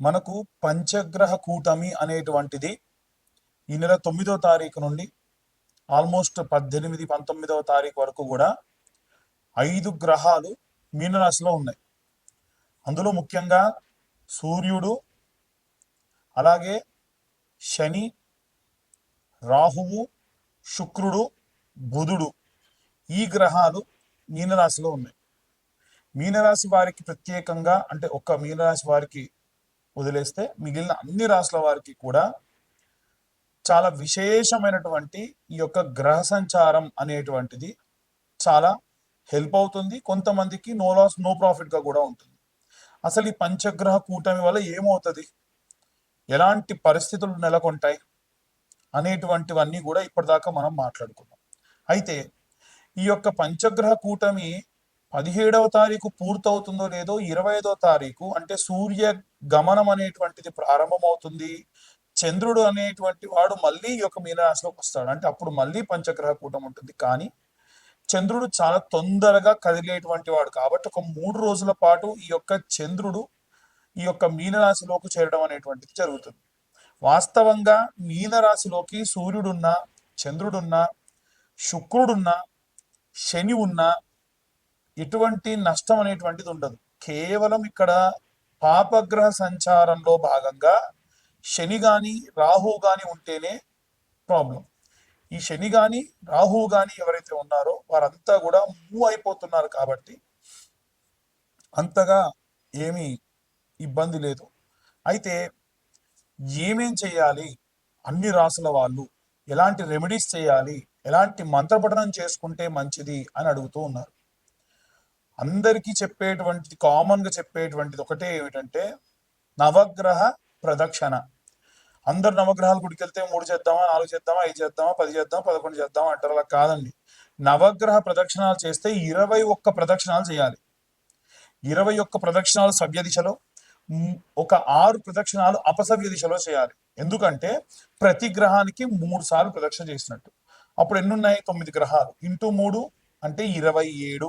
మనకు పంచగ్రహ కూటమి అనేటువంటిది ఈ నెల తొమ్మిదవ తారీఖు నుండి ఆల్మోస్ట్ పద్దెనిమిది పంతొమ్మిదవ తారీఖు వరకు కూడా ఐదు గ్రహాలు మీనరాశిలో ఉన్నాయి. అందులో ముఖ్యంగా సూర్యుడు అలాగే శని రాహువు శుక్రుడు బుధుడు ఈ గ్రహాలు మీనరాశిలో ఉన్నాయి. మీనరాశి వారికి ప్రత్యేకంగా అంటే ఒక్క మీనరాశి వారికి వదిలేస్తే మిగిలిన అన్ని రాశుల వారికి కూడా చాలా విశేషమైనటువంటి ఈ యొక్క గ్రహ సంచారం అనేటువంటిది చాలా హెల్ప్ అవుతుంది. కొంతమందికి నో లాస్ నో ప్రాఫిట్గా కూడా ఉంటుంది. అసలు ఈ పంచగ్రహ కూటమి వల్ల ఏమవుతుంది? ఎలాంటి పరిస్థితులు నెలకొంటాయి? అనేటువంటివన్నీ కూడా ఇప్పటిదాకా మనం మాట్లాడుకున్నాం. అయితే ఈ యొక్క పంచగ్రహ కూటమి పదిహేడవ తారీఖు పూర్తవుతుందో లేదో ఇరవై ఐదో తారీఖు అంటే సూర్య గమనం అనేటువంటిది ప్రారంభమవుతుంది. చంద్రుడు అనేటువంటి వాడు మళ్ళీ ఈ యొక్క మీనరాశిలోకి వస్తాడు. అంటే అప్పుడు మళ్ళీ పంచగ్రహ కూటం ఉంటుంది. కానీ చంద్రుడు చాలా తొందరగా కదిలేటువంటి వాడు. కాబట్టి ఒక మూడు రోజుల పాటు ఈ యొక్క చంద్రుడు ఈ యొక్క మీనరాశిలోకి చేరడం అనేటువంటిది జరుగుతుంది. వాస్తవంగా మీనరాశిలోకి సూర్యుడున్న చంద్రుడున్న శుక్రుడున్న శని ఉన్న ఎటువంటి నష్టం అనేటువంటిది ఉండదు. కేవలం ఇక్కడ పాపగ్రహ సంచారంలో భాగంగా శని గాని రాహు గాని ఉంటేనే ప్రాబ్లం ఈ శని గాని రాహు గాని ఎవరైతే ఉన్నారో వారంతా కూడా మూవ్ అయిపోతున్నారు కాబట్టి అంతగా ఏమీ ఇబ్బంది లేదు. అయితే ఏమేం చేయాలి? అన్ని రాసుల వాళ్ళు ఎలాంటి రెమెడీస్ చేయాలి? ఎలాంటి మంత్రపఠనం చేసుకుంటే మంచిది అని అడుగుతూ ఉన్నారు. అందరికీ చెప్పేటువంటిది కామన్గా చెప్పేటువంటిది ఒకటే ఏమిటంటే నవగ్రహ ప్రదక్షిణ. అందరు నవగ్రహాల గుడికి వెళ్తే మూడు చేద్దామా నాలుగు చేద్దామా ఐదు చేద్దామా పది చేద్దామా పదకొండు చేద్దామా అంటారు. అలా కాదండి. నవగ్రహ ప్రదక్షిణాలు చేస్తే ఇరవై ఒక్క ప్రదక్షిణాలు చేయాలి. ఇరవై ఒక్క ప్రదక్షిణాలు సవ్య దిశలో ఒక ఆరు ప్రదక్షిణాలు అపసవ్య దిశలో చేయాలి. ఎందుకంటే ప్రతి గ్రహానికి మూడు సార్లు ప్రదక్షిణ చేసినట్టు. అప్పుడు ఎన్నున్నాయి? తొమ్మిది గ్రహాలు. ఇంటూ మూడు అంటే ఇరవై ఏడు.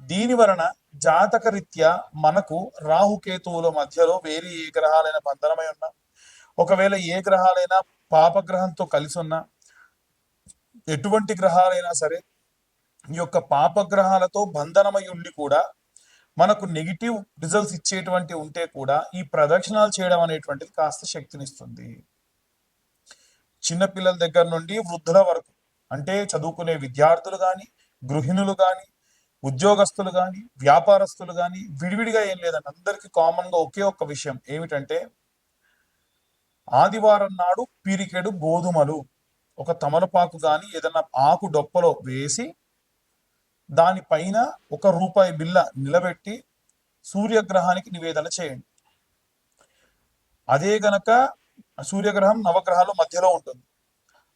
దీని వలన జాతక రీత్యా మనకు రాహుకేతువుల మధ్యలో వేరే ఏ గ్రహాలైన బంధనమై ఉన్నా ఒకవేళ ఏ గ్రహాలైనా పాపగ్రహంతో కలిసి ఉన్నా ఎటువంటి గ్రహాలైనా సరే ఈ యొక్క పాపగ్రహాలతో బంధనమై ఉండి కూడా మనకు నెగిటివ్ రిజల్ట్స్ ఇచ్చేటువంటి ఉంటే కూడా ఈ ప్రదక్షిణాలు చేయడం అనేటువంటిది కాస్త శక్తినిస్తుంది. చిన్నపిల్లల దగ్గర నుండి వృద్ధుల వరకు అంటే చదువుకునే విద్యార్థులు కానీ గృహిణులు కానీ ఉద్యోగస్తులు కానీ వ్యాపారస్తులు కానీ విడివిడిగా ఏం లేదండి. అందరికీ కామన్గా ఒకే ఒక్క విషయం ఏమిటంటే ఆదివారం నాడు పీరికెడు గోధుమలు. ఒక తమలపాకు గాని ఏదన్నా ఆకు డొప్పలో వేసి దానిపైన ఒక రూపాయి బిల్ల నిలబెట్టి సూర్యగ్రహానికి నివేదన చేయండి. అదే గనక సూర్యగ్రహం నవగ్రహాల మధ్యలో ఉంటుంది.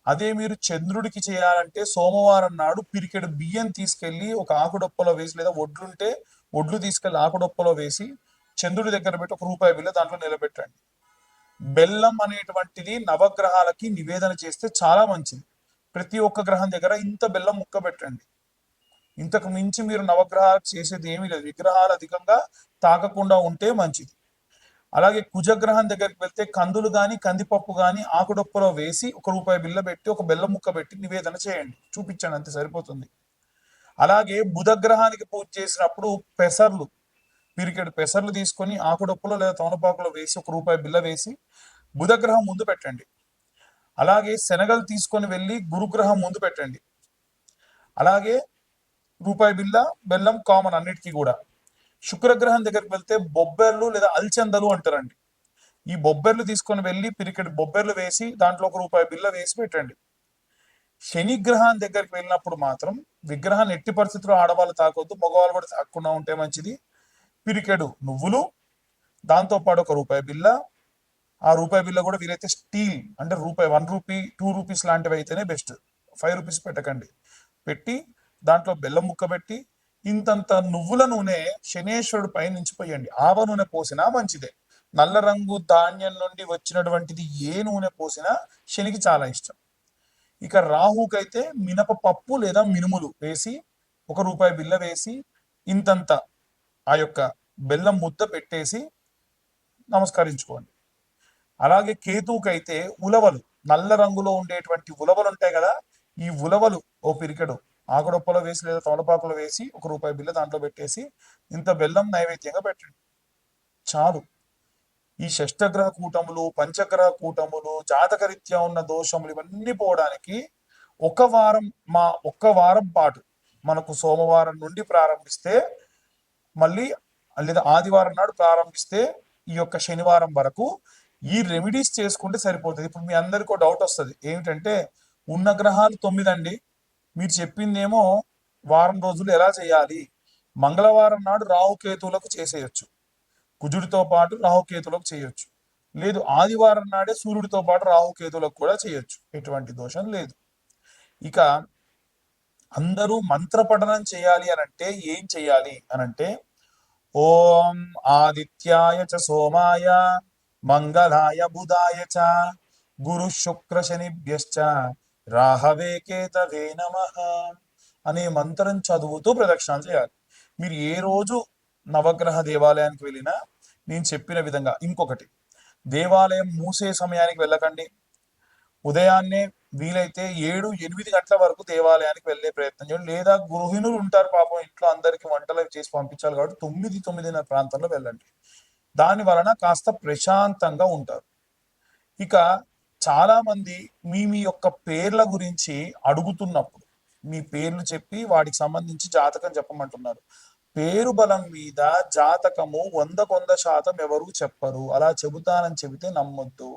అదే మీరు చంద్రుడికి చేయాలంటే సోమవారం నాడు పిరికెడు బియ్యం తీసుకెళ్ళి ఒక ఆకుడొప్పలో వేసి లేదా ఒడ్లుంటే ఒడ్లు తీసుకెళ్ళి ఆకుడొప్పలో వేసి చంద్రుడి దగ్గర పెట్టి ఒక రూపాయి బిల్ల దాంట్లో నిలబెట్టండి. బెల్లం అనేటువంటిది నవగ్రహాలకి నివేదన చేస్తే చాలా మంచిది. ప్రతి ఒక్క గ్రహం దగ్గర ఇంత బెల్లం ముక్క పెట్టండి. ఇంతకు మించి మీరు నవగ్రహాలకు చేసేది ఏమీ లేదు. విగ్రహాలు అధికంగా తాకకుండా ఉంటే మంచిది. అలాగే కుజగ్రహం దగ్గరికి వెళ్తే కందులు గాని కందిపప్పు గాని ఆకుడొప్పలో వేసి ఒక రూపాయి బిల్ల పెట్టి ఒక బెల్లం ముక్క పెట్టి నివేదన చేయండి. చూపించండి అంతే సరిపోతుంది. అలాగే బుధగ్రహానికి పూజ చేసినప్పుడు పెసర్లు పిరికెడు పెసర్లు తీసుకొని ఆకుడొప్పలో లేదా తమలపాకులో వేసి ఒక రూపాయి బిల్ల వేసి బుధగ్రహం ముందు పెట్టండి. అలాగే శనగలు తీసుకొని వెళ్ళి గురుగ్రహం ముందు పెట్టండి. అలాగే రూపాయి బిల్ల బెల్లం కామన్ అన్నిటికీ కూడా. శుక్రగ్రహం దగ్గరికి వెళ్తే బొబ్బెర్లు లేదా అల్చందలు అంటారండి. ఈ బొబ్బెర్లు తీసుకొని వెళ్ళి పిరికెడు బొబ్బెర్లు వేసి దాంట్లో ఒక రూపాయి బిల్ల వేసి పెట్టండి. శని గ్రహం దగ్గరికి వెళ్ళినప్పుడు మాత్రం విగ్రహాన్ని ఎట్టి పరిస్థితుల్లో ఆడవాళ్ళు తాకొద్దు మగవాళ్ళు కూడా తాకుండా ఉంటే మంచిది. పిరికెడు నువ్వులు దాంతో పాటు ఒక రూపాయి బిల్ల ఆ రూపాయి బిల్ల కూడా వీలైతే స్టీల్ అంటే రూపాయి వన్ రూపీ టూ రూపీస్ లాంటివి అయితేనే బెస్ట్. ఫైవ్ రూపీస్ పెట్టకండి. పెట్టి దాంట్లో బెల్లం ముక్క పెట్టి ఇంతంత నువ్వుల నూనె శనేశ్వరుడు పైనుంచి పోయండి. ఆవ నూనె పోసినా మంచిదే. నల్ల రంగు ధాన్యం నుండి వచ్చినటువంటిది ఏ నూనె పోసినా శనికి చాలా ఇష్టం. ఇక రాహుకైతే మినప పప్పు లేదా మినుములు వేసి ఒక రూపాయి బిల్ల వేసి ఇంతంత ఆ యొక్క బెల్లం ముద్ద పెట్టేసి నమస్కరించుకోండి. అలాగే కేతువుకైతే ఉలవలు నల్ల రంగులో ఉండేటువంటి ఉలవలు ఉంటాయి కదా ఈ ఉలవలు ఓ పిరికెడు ఆకుడొప్పలో వేసి లేదా తమలపాకులో వేసి ఒక రూపాయి బిల్ల దాంట్లో పెట్టేసి ఇంత బెల్లం నైవేద్యంగా పెట్టండి. చాలు. ఈ షష్టగ్రహ కూటములు పంచగ్రహ కూటములు జాతకరీత్యా ఉన్న దోషములు ఇవన్నీ పోవడానికి ఒక వారం మా ఒక్క వారం పాటు మనకు సోమవారం నుండి ప్రారంభిస్తే మళ్ళీ లేదా ఆదివారం నాడు ప్రారంభిస్తే ఈ యొక్క శనివారం వరకు ఈ రెమెడీస్ చేసుకుంటే సరిపోతుంది. ఇప్పుడు మీ అందరికీ డౌట్ వస్తుంది. ఏమిటంటే ఉన్న గ్రహాలు తొమ్మిది అండి మీరు చెప్పిందేమో వారం రోజులు ఎలా చేయాలి? మంగళవారం నాడు రాహుకేతువులకు చేసేయచ్చు. కుజుడితో పాటు రాహుకేతులకు చేయొచ్చు. లేదు ఆదివారం నాడే సూర్యుడితో పాటు రాహుకేతులకు కూడా చేయొచ్చు. ఎటువంటి దోషం లేదు. ఇక అందరూ మంత్ర పఠనం చేయాలి అని అంటే ఏం చేయాలి అని అంటే ఓం ఆదిత్యాయ చ సోమాయ మంగళాయ బుధాయ చ గురు శుక్ర శనిభ్యశ్చ రాహవే కేతవే నమ అనే మంత్రం చదువుతూ ప్రదక్షిణ చేయాలి. మీరు ఏ రోజు నవగ్రహ దేవాలయానికి వెళ్ళినా నేను చెప్పిన విధంగా ఇంకొకటి దేవాలయం మూసే సమయానికి వెళ్ళకండి. ఉదయాన్నే వీలైతే ఏడు ఎనిమిది గంటల వరకు దేవాలయానికి వెళ్ళే ప్రయత్నం చేయండి. లేదా గృహిణులు ఉంటారు పాపం ఇంట్లో అందరికి వంటలు చేసి పంపించాలి కాబట్టి తొమ్మిది తొమ్మిదిన్నర ప్రాంతంలో వెళ్ళండి. దాని వలన కాస్త ప్రశాంతంగా ఉంటారు. ఇక చాలా మంది మీ మీ యొక్క పేర్ల గురించి అడుగుతున్నప్పుడు మీ పేర్లు చెప్పి వాటికి సంబంధించి జాతకం చెప్పమంటున్నారు. పేరు బలం మీద జాతకము వంద కొంద శాతం ఎవరు చెప్పరు. అలా చెబుతానని చెబితే నమ్మొద్దు.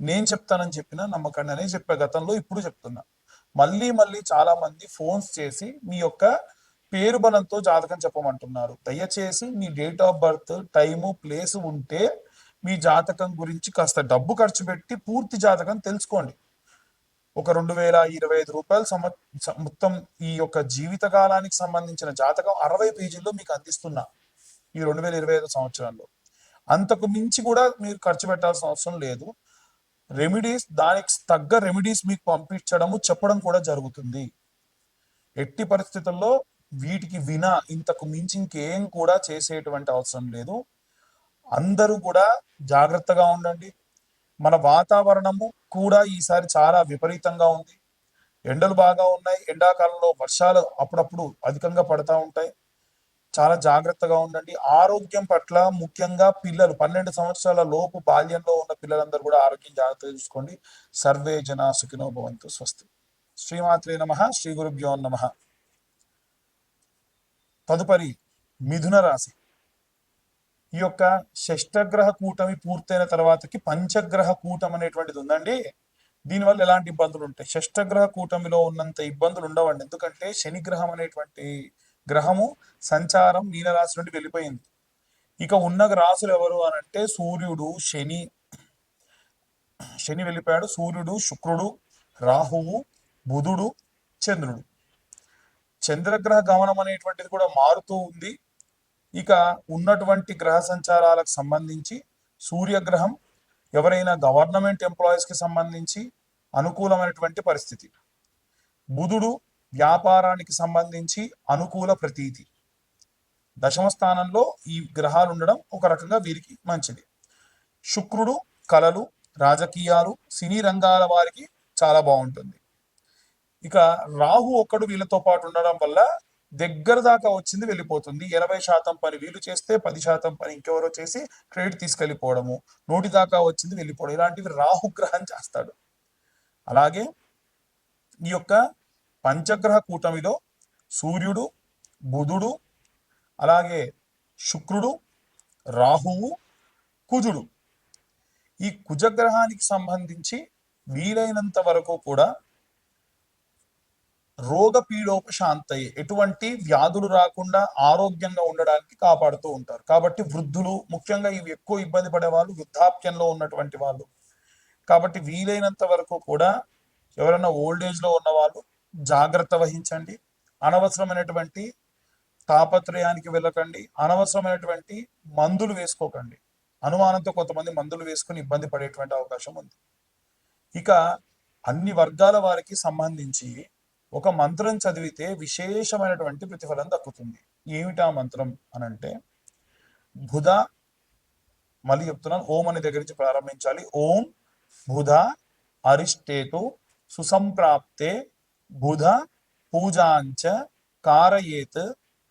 నేను చెప్తానని చెప్పినా నమ్మకండి అనే చెప్పే గతంలో ఇప్పుడు చెప్తున్నా. మళ్ళీ మళ్ళీ చాలా మంది ఫోన్స్ చేసి మీ యొక్క పేరు బలంతో జాతకం చెప్పమంటున్నారు. దయచేసి మీ date of birth time place ఉంటే మీ జాతకం గురించి కాస్త డబ్బు ఖర్చు పెట్టి పూర్తి జాతకం తెలుసుకోండి. ఒక రెండు వేల ఇరవై ఐదు రూపాయలు సమ మొత్తం ఈ యొక్క జీవిత కాలానికి సంబంధించిన జాతకం అరవై పేజీల్లో మీకు అందిస్తున్నా ఈ రెండు వేల ఇరవై ఐదు సంవత్సరంలో. అంతకు మించి కూడా మీరు ఖర్చు పెట్టాల్సిన అవసరం లేదు. రెమెడీస్ దానికి తగ్గ రెమెడీస్ మీకు పంపించడము చెప్పడం కూడా జరుగుతుంది. ఎట్టి పరిస్థితుల్లో వీటికి వినా ఇంతకు మించి ఇంకేం కూడా చేసేటువంటి అవసరం లేదు. అందరూ కూడా జాగ్రత్తగా ఉండండి. మన వాతావరణము కూడా ఈసారి చాలా విపరీతంగా ఉంది. ఎండలు బాగా ఉన్నాయి. ఎండాకాలంలో వర్షాలు అప్పుడప్పుడు అధికంగా పడతా ఉంటాయి. చాలా జాగ్రత్తగా ఉండండి. ఆరోగ్యం పట్ల ముఖ్యంగా పిల్లలు పన్నెండు సంవత్సరాల లోపు బాల్యంలో ఉన్న పిల్లలందరూ కూడా ఆరోగ్యం జాగ్రత్తగా చూసుకోండి. సర్వే జన సుఖినో భవంతు స్వస్తి. శ్రీమాత్రే నమ. శ్రీ గురుభ్యో నమ. తదుపరి మిథున రాశి. ఈ యొక్క షష్టగ్రహ కూటమి పూర్తయిన తర్వాతకి పంచగ్రహ కూటమి అనేటువంటిది ఉందండి. దీనివల్ల ఎలాంటి ఇబ్బందులు ఉంటాయి? షష్టగ్రహ కూటమిలో ఉన్నంత ఇబ్బందులు ఉండవండి. ఎందుకంటే శనిగ్రహం అనేటువంటి గ్రహము సంచారం మీనరాశి నుండి వెళ్ళిపోయింది. ఇక ఉన్న రాశులు ఎవరు అని అంటే సూర్యుడు శని. శని వెళ్ళిపోయాడు. సూర్యుడు శుక్రుడు రాహువు బుధుడు చంద్రుడు. చంద్రగ్రహ గమనం అనేటువంటిది కూడా మారుతూ ఉంది. ఇక ఉన్నటువంటి గ్రహ సంచారాలకు సంబంధించి సూర్యగ్రహం ఎవరైనా గవర్నమెంట్ ఎంప్లాయీస్కి సంబంధించి అనుకూలమైనటువంటి పరిస్థితి. బుధుడు వ్యాపారానికి సంబంధించి అనుకూల ప్రతీతి. దశమ స్థానంలో ఈ గ్రహాలు ఉండడం ఒక రకంగా వీరికి మంచిది. శుక్రుడు కళలు రాజకీయాలు సినీ రంగాల వారికి చాలా బాగుంటుంది. ఇక రాహు ఒక్కడు వీళ్ళతో పాటు ఉండడం వల్ల దగ్గర దాకా వచ్చింది వెళ్ళిపోతుంది. ఎనభై శాతం పని వీళ్ళు చేస్తే పది శాతం పని ఇంకెవరో చేసి క్రెడిట్ తీసుకెళ్ళిపోవడము నోటి దాకా వచ్చింది వెళ్ళిపోవడం ఇలాంటివి రాహుగ్రహం చేస్తాడు. అలాగే ఈ యొక్క పంచగ్రహ కూటమిలో సూర్యుడు బుధుడు అలాగే శుక్రుడు రాహువు కుజుడు. ఈ కుజగ్రహానికి సంబంధించి వీలైనంత వరకు కూడా రోగ పీడోపశాంతయ్యే ఎటువంటి వ్యాధులు రాకుండా ఆరోగ్యంగా ఉండడానికి కాపాడుతూ ఉంటారు. కాబట్టి వృద్ధులు ముఖ్యంగా ఇవి ఎక్కువ ఇబ్బంది పడే వాళ్ళు వృద్ధాప్యంలో ఉన్నటువంటి వాళ్ళు. కాబట్టి వీలైనంత వరకు కూడా ఎవరైనా ఓల్డ్ ఏజ్లో ఉన్న వాళ్ళు జాగ్రత్త వహించండి. అనవసరమైనటువంటి తాపత్రయానికి వెళ్ళకండి. అనవసరమైనటువంటి మందులు వేసుకోకండి. అనుమానంతో కొంతమంది మందులు వేసుకుని ఇబ్బంది పడేటువంటి అవకాశం ఉంది. ఇక అన్ని వర్గాల వారికి సంబంధించి ఒక మంత్రం చదివితే విశేషమైనటువంటి ప్రతిఫలం దక్కుతుంది. ఏమిటా మంత్రం అని అంటే బుధ మళ్ళీ చెప్తున్నాను ఓం అనే దగ్గర నుంచి ప్రారంభించాలి. ఓం బుధ అరిష్టేతు సుసంప్రాప్తే బుధ పూజాంచ కారయేత్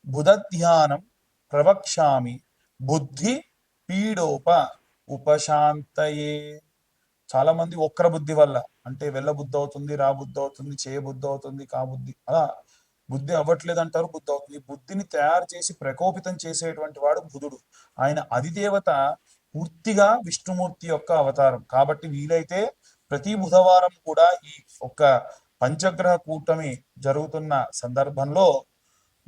బుధ ధ్యానం ప్రవక్ష్యామి బుద్ధి పీడోప ఉపశాంతయే. చాలా మంది ఒక్కర బుద్ధి వల్ల అంటే వెళ్ళ బుద్ధి అవుతుంది రా బుద్ధి అవుతుంది చేయ బుద్ధి అవుతుంది కా బుద్ధి అలా బుద్ధి అవ్వట్లేదు అంటారు బుద్ధి అవుతుంది. ఈ బుద్ధిని తయారు చేసి ప్రకోపితం చేసేటువంటి వాడు బుధుడు. ఆయన అధిదేవత పూర్తిగా విష్ణుమూర్తి యొక్క అవతారం. కాబట్టి వీలైతే ప్రతి బుధవారం కూడా ఈ ఒక్క పంచగ్రహ కూటమి జరుగుతున్న సందర్భంలో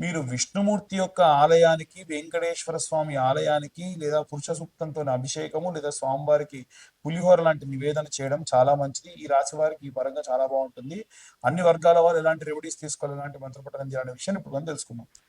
మీరు విష్ణుమూర్తి యొక్క ఆలయానికి వెంకటేశ్వర స్వామి ఆలయానికి లేదా పురుష సూక్తంతో అభిషేకము లేదా స్వామివారికి పులిహోర లాంటి నివేదన చేయడం చాలా మంచిది. ఈ రాశి వారికి ఈ పరంగా చాలా బాగుంటుంది. అన్ని వర్గాల వారు ఎలాంటి రెమెడీస్ తీసుకోవాలి ఎలాంటి మంత్రపఠనం చేయాలనే విషయాన్ని ఇప్పుడు మనం తెలుసుకుందాం.